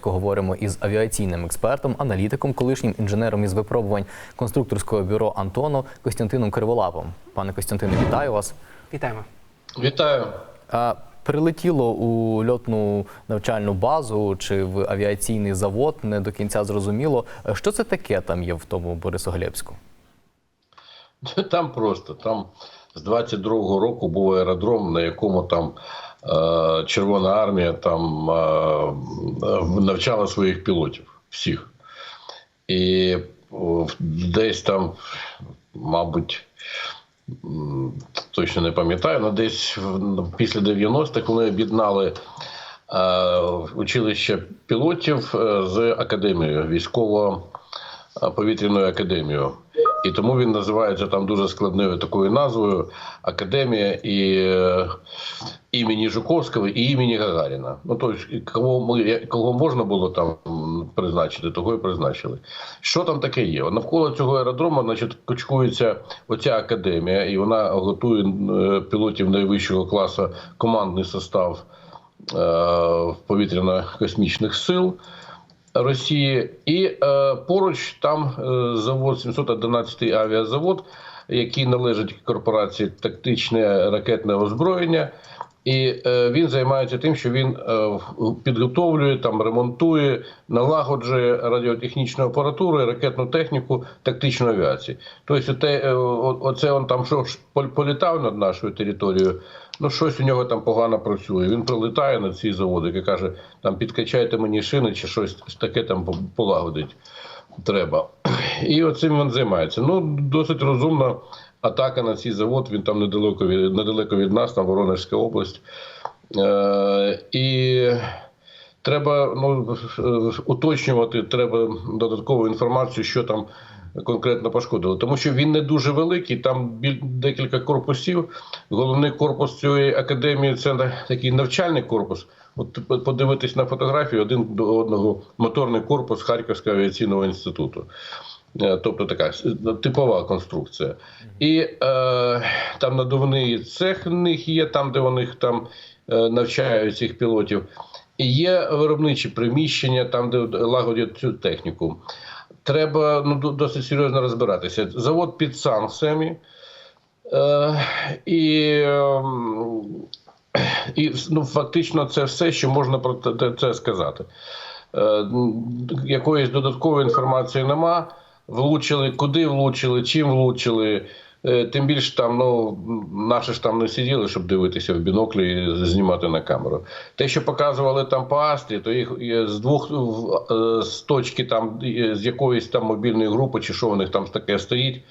Борисоглебську говоримо із авіаційним експертом, аналітиком, колишнім інженером із випробувань конструкторського бюро Антону Костянтином Криволапом. Пане Костянтине, вітаю вас. Вітаємо. Вітаю. А, Прилетіло у льотну навчальну базу чи в авіаційний завод, не до кінця зрозуміло. Що це таке там є в тому Борисоглебську? Там просто там з 22-го року був аеродром, на якому там Червона армія там е, е, навчала своїх пілотів всіх. І десь там, мабуть, точно не пам'ятаю, але десь в- після 90-х вони об'єднали е, училище пілотів е, з академією, військово-повітряною академією. І тому він називається там дуже складною такою назвою Академія і е, імені Жуковського і імені Гагаріна. Ну тобто, кого, кого можна було там призначити, того і призначили. Що там таке є? Навколо цього аеродрому, значить, кочкується оця академія, і вона готує е, пілотів найвищого класу командний состав е, повітряно-космічних сил. Росії, і е, поруч там е, завод 711 авіазавод, який належить корпорації тактичне ракетне озброєння. І е, він займається тим, що він е, підготовлює, там ремонтує, налагоджує радіотехнічну апаратуру, ракетну техніку тактичної авіації. Тобто, те, е, оце он там що політав над нашою територією. Ну, щось у нього там погано працює. Він прилітає на ці заводи і каже: там підкачайте мені шини чи щось таке там полагодить треба. І оцим він займається. Ну, досить розумна атака на цей завод. Він там недалеко від, недалеко від нас, там Воронежська область. Е, і треба ну, уточнювати, треба додаткову інформацію, що там конкретно пошкодило. Тому що він не дуже великий, там декілька корпусів. Головний корпус цієї академії це такий навчальний корпус. От подивитись на фотографію один до одного моторний корпус Харківського авіаційного інституту. Е, Тобто така типова конструкція. І е, там надувний цех в них є, там, де вони там е, навчають цих пілотів. І є виробничі приміщення, там, де лагодять цю техніку. Треба ну, досить серйозно розбиратися. Завод під санкціями. Е, і, ем, і ну, фактично це все, що можна про це сказати. Е, якоїсь додаткової інформації нема. Влучили, куди влучили, чим влучили. Е, Тим більше там, ну, наші ж там не сиділи, щоб дивитися в біноклі і знімати на камеру. Те, що показували там по Астрі, то їх е, з двох е, з точки там з якоїсь там мобільної групи, чи що у них там таке стоїть,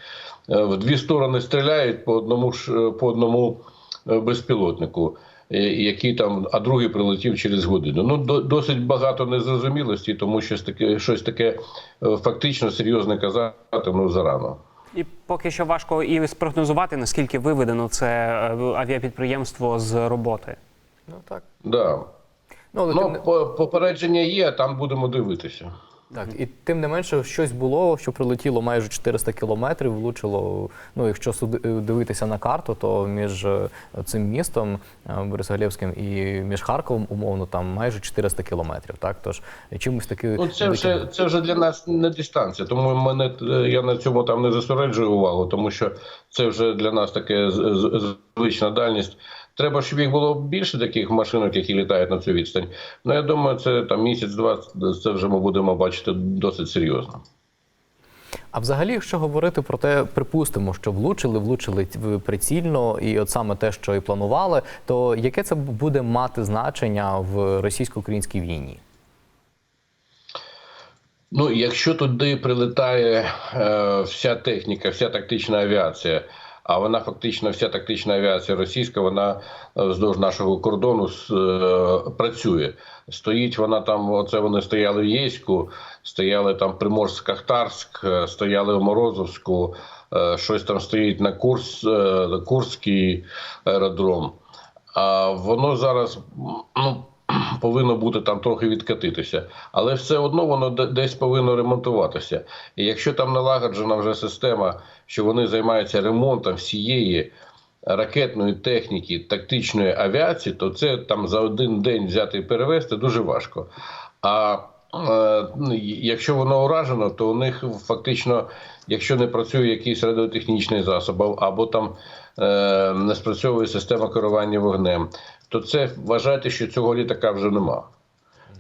в дві сторони стріляють по одному по одному безпілотнику. Е, Який там, а другий прилетів через годину. Ну до- досить багато незрозумілості, тому що таке щось таке е, фактично серйозне казати ну зарано. І поки що важко і спрогнозувати, наскільки виведено це е, авіапідприємство з роботи. Ну так. Да. Ну, але Ну, по- попередження є, там будемо дивитися. Так, і тим не менше, щось було, що прилетіло майже 400 кілометрів, влучило. Ну, якщо суди- дивитися на карту, то між е, цим містом е, і між Харковом, умовно, там майже 400 кілометрів. Так, тож чимось таки Ну, це вже це вже для нас не дистанція. Тому мене я на цьому там не зосереджую увагу, тому що це вже для нас таке звична дальність. Треба, щоб їх було більше таких машинок, які літають на цю відстань. Ну я думаю, це там місяць-два. Це вже ми будемо бачити досить серйозно. А взагалі, якщо говорити про те, припустимо, що влучили, влучили прицільно, і от саме те, що і планували, то яке це буде мати значення в російсько-українській війні? Ну, якщо туди прилетає е, вся техніка, вся тактична авіація, а вона фактично вся тактична авіація російська, вона е, вздовж нашого кордону е, працює. Стоїть вона там, оце вони стояли в Єську, стояли там Приморськ-Ахтарськ, е, стояли в Морозовську, щось там стоїть на Курс, Курський аеродром. А воно зараз ну, повинно бути там трохи відкатитися, але все одно воно десь повинно ремонтуватися. І якщо там налагоджена вже система, що вони займаються ремонтом всієї ракетної техніки, тактичної авіації, то це там за один день взяти і перевести дуже важко. А Е, ну, Якщо воно уражено, то у них фактично, якщо не працює якийсь радіотехнічний засіб, або- там не спрацьовує система керування вогнем, то це вважайте, що цього літака вже нема.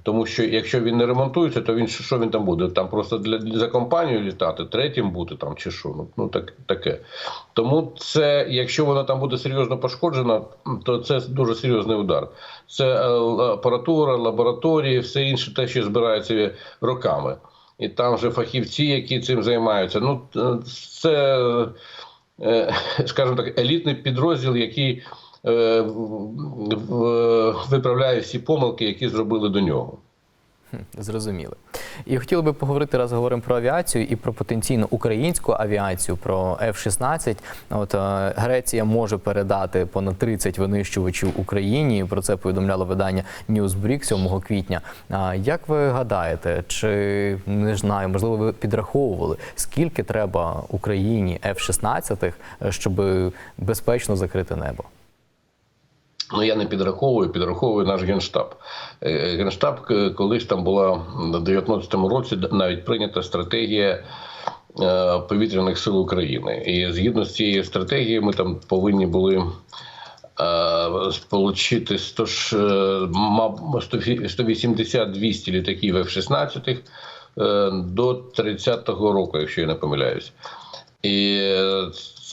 Тому що якщо він не ремонтується, то він що він там буде? Там просто для, за компанію літати, третім бути там чи що? Ну, ну так таке. Тому це, якщо вона там буде серйозно пошкоджена, то це дуже серйозний удар. Це е, апаратура, лабораторії, все інше, те, що збирається роками. І там вже фахівці, які цим займаються. Ну е, це, е, скажімо так, елітний підрозділ, який е, виправляє всі помилки, які зробили до нього. Зрозуміли. І хотіли би поговорити раз говоримо про авіацію і про потенційно українську авіацію, про F-16. От е, Греція може передати понад 30 винищувачів Україні. Про це повідомляло видання Newsbreak 7 квітня. А як ви гадаєте, чи не знаю, можливо, ви підраховували, скільки треба Україні F-16, щоб безпечно закрити небо? Ну, я не підраховую, підраховує наш генштаб. Е, Генштаб е, колись там була в 19-му році навіть прийнята стратегія е, повітряних сил України. І згідно з цією стратегією, ми там повинні були е, сполучити 100 ж, е, мав- 180-200 літаків F-16 е, до 30-го року, якщо я не помиляюсь. І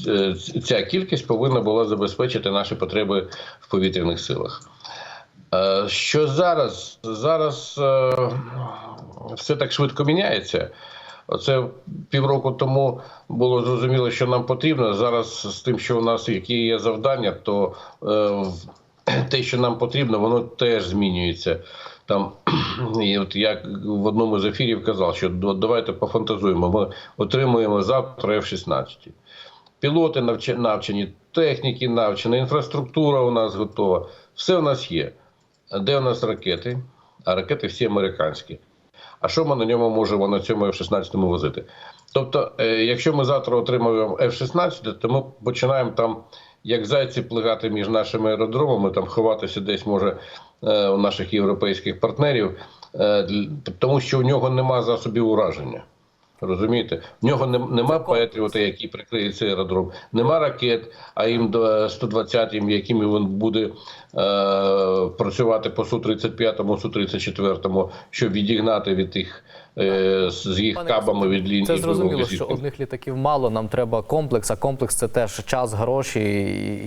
е, ця кількість повинна була забезпечити наші потреби в повітряних силах. Е, Що зараз? Зараз е, все так швидко міняється. Оце півроку тому було зрозуміло, що нам потрібно. Зараз з тим, що у нас які є завдання, то те, що нам потрібно, воно теж змінюється. Там і от я в одному з ефірів казав, що давайте пофантазуємо. Ми отримуємо завтра F-16. Пілоти навчені, техніки навчені, інфраструктура у нас готова. Все у нас є. Де у нас ракети? А ракети всі американські. А що ми на ньому можемо на цьому F-16 возити? Тобто, е, якщо ми завтра отримаємо F-16, то ми починаємо там, як зайці, плигати між нашими аеродромами, там ховатися десь може е, у наших європейських партнерів, е, тому що у нього нема засобів ураження. Розумієте, в нього нем- нема патріота, який прикриє цей аеродром, нема ракет, а їм до 120 якими він буде е, працювати по су 35 су 34 щоб відігнати від тих е, з їх Пане кабами від лінії. Це зрозуміло, що одних літаків мало. Нам треба комплекс, а комплекс це теж час, гроші,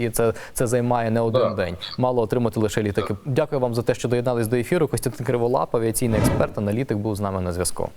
і- це, це займає не один Так. день. Мало отримати лише літаки. Дякую вам за те, що доєднались до ефіру. Костянтин Криволап, авіаційний експерт, аналітик, був з нами на зв'язку.